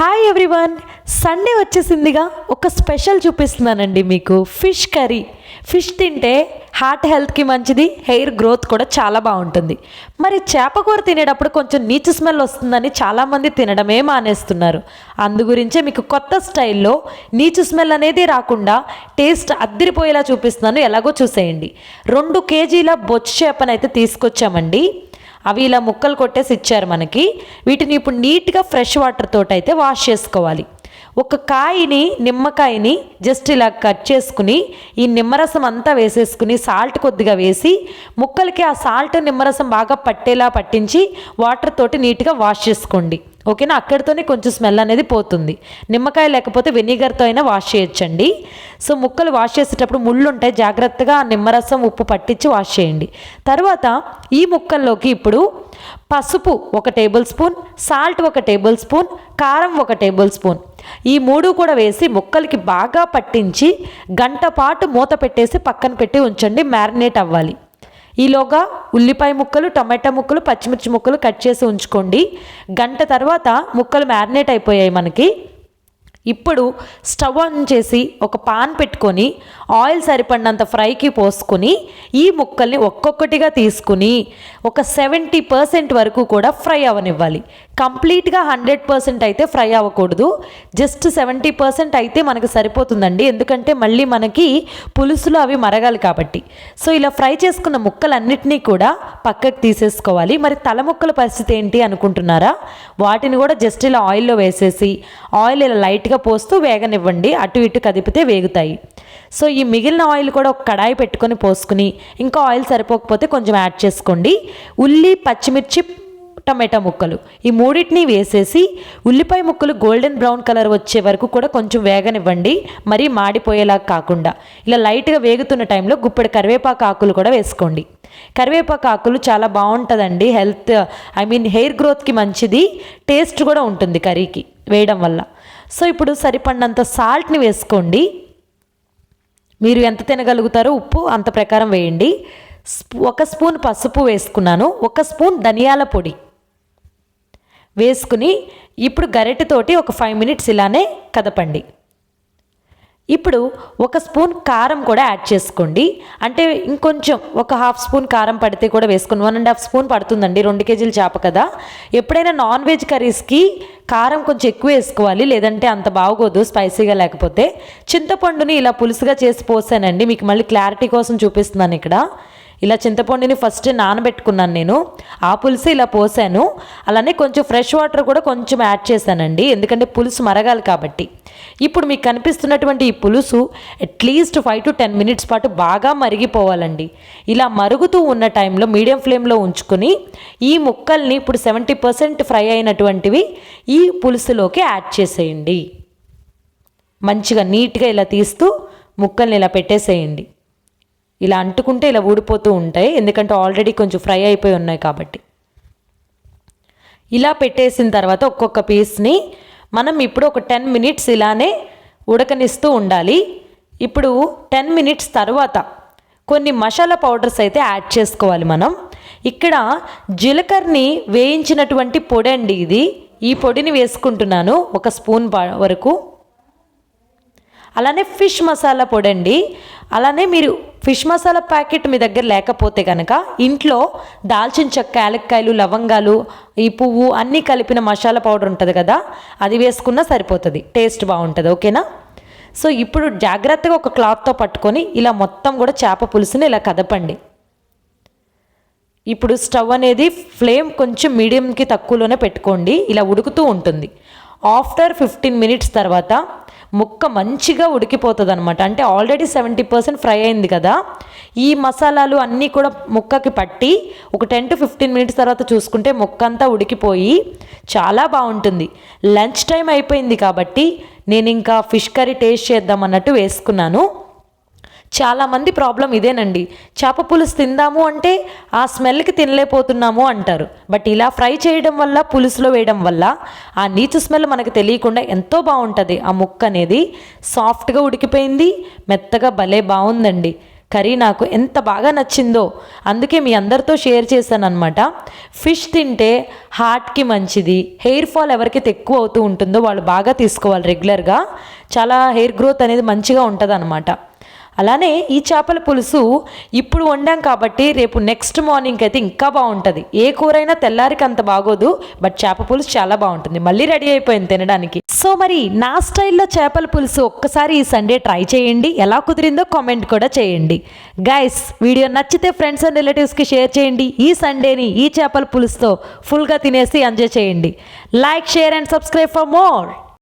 Hi everyone Sunday వచ్చేసిందిగా. ఒక special చూపిస్తున్నానండి మీకు. ఫిష్ కర్రీ ఫిష్ తింటే హార్ట్ హెల్త్కి మంచిది. హెయిర్ గ్రోత్ కూడా చాలా బాగుంటుంది. మరి చేపకూర తినేటప్పుడు కొంచెం నీచు స్మెల్ వస్తుందని చాలామంది తినడమే మానేస్తున్నారు. అందు గురించే మీకు కొత్త స్టైల్లో నీచు స్మెల్ అనేది రాకుండా టేస్ట్ అద్దిరిపోయేలా చూపిస్తున్నాను. ఎలాగో చూసేయండి. రెండు కేజీల బొచ్చు చేపనైతే తీసుకొచ్చామండి. అవి ఇలా ముక్కలు కొట్టేసి ఇచ్చారు మనకి. వీటిని ఇప్పుడు నీట్గా ఫ్రెష్ వాటర్ తోటి అయితే వాష్ చేసుకోవాలి. ఒక కాయని నిమ్మకాయని జస్ట్ ఇలా కట్ చేసుకుని ఈ నిమ్మరసం అంతా వేసేసుకుని సాల్ట్ కొద్దిగా వేసి ముక్కలకి ఆ సాల్ట్ నిమ్మరసం బాగా పట్టేలా పట్టించి వాటర్ తోటి నీట్గా వాష్ చేసుకోండి. ఓకేనా? అక్కడితోనే కొంచెం స్మెల్ అనేది పోతుంది. నిమ్మకాయ లేకపోతే వెనిగర్తో అయినా వాష్ చేయొచ్చండి. సో ముక్కలు వాష్ చేసేటప్పుడు ముళ్ళు ఉంటాయి జాగ్రత్తగా ఆ నిమ్మరసం ఉప్పు పట్టించి వాష్ చేయండి. తర్వాత ఈ ముక్కల్లోకి ఇప్పుడు పసుపు ఒక టేబుల్ స్పూన్ సాల్ట్ ఒక టేబుల్ స్పూన్ కారం ఒక టేబుల్ స్పూన్. ఈ మూడు కూడా వేసి ముక్కలకి బాగా పట్టించి గంట పాటు మూత పెట్టేసి పక్కన పెట్టి ఉంచండి. మ్యారినేట్ అవ్వాలి. ఈలోగా ఉల్లిపాయ ముక్కలు టమాటా ముక్కలు పచ్చిమిర్చి ముక్కలు కట్ చేసి ఉంచుకోండి. గంట తర్వాత ముక్కలు మ్యారినేట్ అయిపోయాయి మనకి. ఇప్పుడు స్టవ్ ఆన్ చేసి ఒక పాన్ పెట్టుకొని ఆయిల్ సరిపడినంత ఫ్రైకి పోసుకొని ఈ ముక్కల్ని ఒక్కొక్కటిగా తీసుకుని ఒక సెవెంటీ పర్సెంట్ వరకు కూడా ఫ్రై అవనివ్వాలి. కంప్లీట్గా హండ్రెడ్ పర్సెంట్ అయితే ఫ్రై అవ్వకూడదు. జస్ట్ సెవెంటీ పర్సెంట్ అయితే మనకు సరిపోతుందండి. ఎందుకంటే మళ్ళీ మనకి పులుసులు అవి మరగాలి కాబట్టి. సో ఇలా ఫ్రై చేసుకున్న ముక్కలన్నిటినీ కూడా పక్కకు తీసేసుకోవాలి. మరి తల ముక్కల పరిస్థితి ఏంటి అనుకుంటున్నారా? వాటిని కూడా జస్ట్ ఇలా ఆయిల్లో వేసేసి ఆయిల్ ఇలా లైట్ లైట్గా పోస్తూ వేగనివ్వండి. అటు ఇటు కదిపితే వేగుతాయి. సో ఈ మిగిలిన ఆయిల్ కూడా ఒక కడాయి పెట్టుకొని పోసుకుని ఇంకా ఆయిల్ సరిపోకపోతే కొంచెం యాడ్ చేసుకోండి. ఉల్లి పచ్చిమిర్చి టమాటా ముక్కలు. ఈ మూడింటిని వేసేసి ఉల్లిపాయ ముక్కలు గోల్డెన్ బ్రౌన్ కలర్ వచ్చే వరకు కూడా కొంచెం వేగనివ్వండి. మరీ మాడిపోయేలా కాకుండా. ఇలా లైట్గా వేగుతున్న టైంలో గుప్పెడు కరివేపాకు ఆకులు కూడా వేసుకోండి. కరివేపాకు ఆకులు చాలా బాగుంటుందండి. హెల్త్ ఐ మీన్ హెయిర్ గ్రోత్కి మంచిది. టేస్ట్ కూడా ఉంటుంది కర్రీకి వేయడం వల్ల. సో ఇప్పుడు సరిపడినంత సాల్ట్ని వేసుకోండి. మీరు ఎంత తినగలుగుతారో ఉప్పు అంత ప్రకారం వేయండి. ఒక స్పూన్ పసుపు వేసుకున్నాను. ఒక స్పూన్ ధనియాల పొడి. వేసుకుని ఇప్పుడు గరిటెతోటి ఒక ఫైవ్ మినిట్స్ ఇలానే కదపండి. ఇప్పుడు ఒక స్పూన్ కారం కూడా యాడ్ చేసుకోండి. అంటే ఇంకొంచెం ఒక హాఫ్ స్పూన్ కారం పడితే కూడా వేసుకుని వన్ అండ్ హాఫ్ స్పూన్ పడుతుందండి రెండు కేజీలు చేప కదా. ఎప్పుడైనా నాన్ వెజ్ కర్రీస్కి కారం కొంచెం ఎక్కువ వేసుకోవాలి లేదంటే అంత బాగోదు స్పైసీగా లేకపోతే. చింతపండుని ఇలా పులుసుగా చేసి పోసానండి మీకు మళ్ళీ క్లారిటీ కోసం చూపిస్తున్నాను ఇక్కడ. ఇలా చింతపండుని ఫస్ట్ నానబెట్టుకున్నాను నేను. ఆ పులుసు ఇలా పోసాను. అలానే కొంచెం ఫ్రెష్ వాటర్ కూడా కొంచెం యాడ్ చేశానండి. ఎందుకంటే పులుసు మరగాలి కాబట్టి. ఇప్పుడు మీకు కనిపిస్తున్నటువంటి ఈ పులుసు at least five to ten minutes పాటు బాగా మరిగిపోవాలండి. ఇలా మరుగుతూ ఉన్న టైంలో మీడియం ఫ్లేమ్లో ఉంచుకొని ఈ ముక్కల్ని ఇప్పుడు సెవెంటీ పర్సెంట్ ఫ్రై అయినటువంటివి ఈ పులుసులోకి యాడ్ చేసేయండి. మంచిగా నీట్గా ఇలా తీస్తూ ముక్కల్ని ఇలా పెట్టేసేయండి. ఇలా అంటుకుంటే ఇలా ఊడిపోతూ ఉంటాయి. ఎందుకంటే ఆల్రెడీ కొంచెం ఫ్రై అయిపోయి ఉన్నాయి కాబట్టి. ఇలా పెట్టేసిన తర్వాత ఒక్కొక్క పీస్ని మనం ఇప్పుడు ఒక టెన్ మినిట్స్ ఇలానే ఉడకనిస్తూ ఉండాలి. ఇప్పుడు టెన్ మినిట్స్ తర్వాత కొన్ని మసాలా పౌడర్స్ అయితే యాడ్ చేసుకోవాలి మనం. ఇక్కడ జీలకర్రని వేయించినటువంటి పొడి అండి ఇది. ఈ పొడిని వేసుకుంటున్నాను ఒక స్పూన్ వరకు. అలానే ఫిష్ మసాలా పొడి అండి. అలానే మీరు ఫిష్ మసాలా ప్యాకెట్ మీ దగ్గర లేకపోతే కనుక ఇంట్లో దాల్చిన చెక్క యాలక్కాయలు లవంగాలు ఈ పువ్వు అన్నీ కలిపిన మసాలా పౌడర్ ఉంటుంది కదా అది వేసుకున్నా సరిపోతుంది. టేస్ట్ బాగుంటుంది ఓకేనా? సో ఇప్పుడు జాగ్రత్తగా ఒక క్లాత్తో పట్టుకొని ఇలా మొత్తం కూడా చేప పులుసుని ఇలా కదపండి. ఇప్పుడు స్టవ్ అనేది ఫ్లేమ్ కొంచెం మీడియంకి తక్కువలోనే పెట్టుకోండి ఇలా ఉడుకుతూ ఉంటుంది. ఆఫ్టర్ ఫిఫ్టీన్ మినిట్స్ తర్వాత ముక్క మంచిగా ఉడికిపోతుంది అనమాట అంటే ఆల్రెడీ సెవెంటీ పర్సెంట్ ఫ్రై అయింది కదా. ఈ మసాలాలు అన్నీ కూడా ముక్కకి పట్టి ఒక టెన్ టు ఫిఫ్టీన్ మినిట్స్ తర్వాత చూసుకుంటే ముక్క అంతా ఉడికిపోయి చాలా బాగుంటుంది. లంచ్ టైం అయిపోయింది కాబట్టి నేను ఇంకా ఫిష్ కర్రీ టేస్ట్ చేద్దాం అన్నట్టు వేసుకున్నాను. చాలామంది ప్రాబ్లం ఇదేనండి. చేప పులుసు తిందాము అంటే ఆ స్మెల్కి తినలేకపోతున్నాము అంటారు. బట్ ఇలా ఫ్రై చేయడం వల్ల పులుసులో వేయడం వల్ల ఆ నీచు స్మెల్ మనకు తెలియకుండా ఎంతో బాగుంటుంది. ఆ ముక్క అనేది సాఫ్ట్గా ఉడికిపోయింది మెత్తగా భలే బాగుందండి. కర్రీ నాకు ఎంత బాగా నచ్చిందో. అందుకే మీ అందరితో షేర్ చేశాను అనమాట ఫిష్ తింటే హార్ట్కి మంచిది హెయిర్ ఫాల్ ఎవరికైతే ఎక్కువ అవుతూ ఉంటుందో వాళ్ళు బాగా తీసుకోవాలి రెగ్యులర్గా. చాలా హెయిర్ గ్రోత్ అనేది మంచిగా ఉంటుంది అలానే ఈ చేపల పులుసు ఇప్పుడు వండాం కాబట్టి రేపు నెక్స్ట్ మార్నింగ్ అయితే ఇంకా బాగుంటుంది. ఏ కూరైనా తెల్లారికి అంత బాగోదు బట్ చేప పులుసు చాలా బాగుంటుంది. మళ్ళీ రెడీ అయిపోయింది తినడానికి. సో మరి నా స్టైల్లో చేపల పులుసు ఒక్కసారి ఈ సండే ట్రై చేయండి. ఎలా కుదిరిందో కామెంట్ కూడా చేయండి. గైస్ వీడియో నచ్చితే ఫ్రెండ్స్ అండ్ రిలేటివ్స్కి షేర్ చేయండి. ఈ సండేని ఈ చేపల పులుసుతో ఫుల్గా తినేసి ఎంజాయ్ చేయండి. Like share and subscribe for more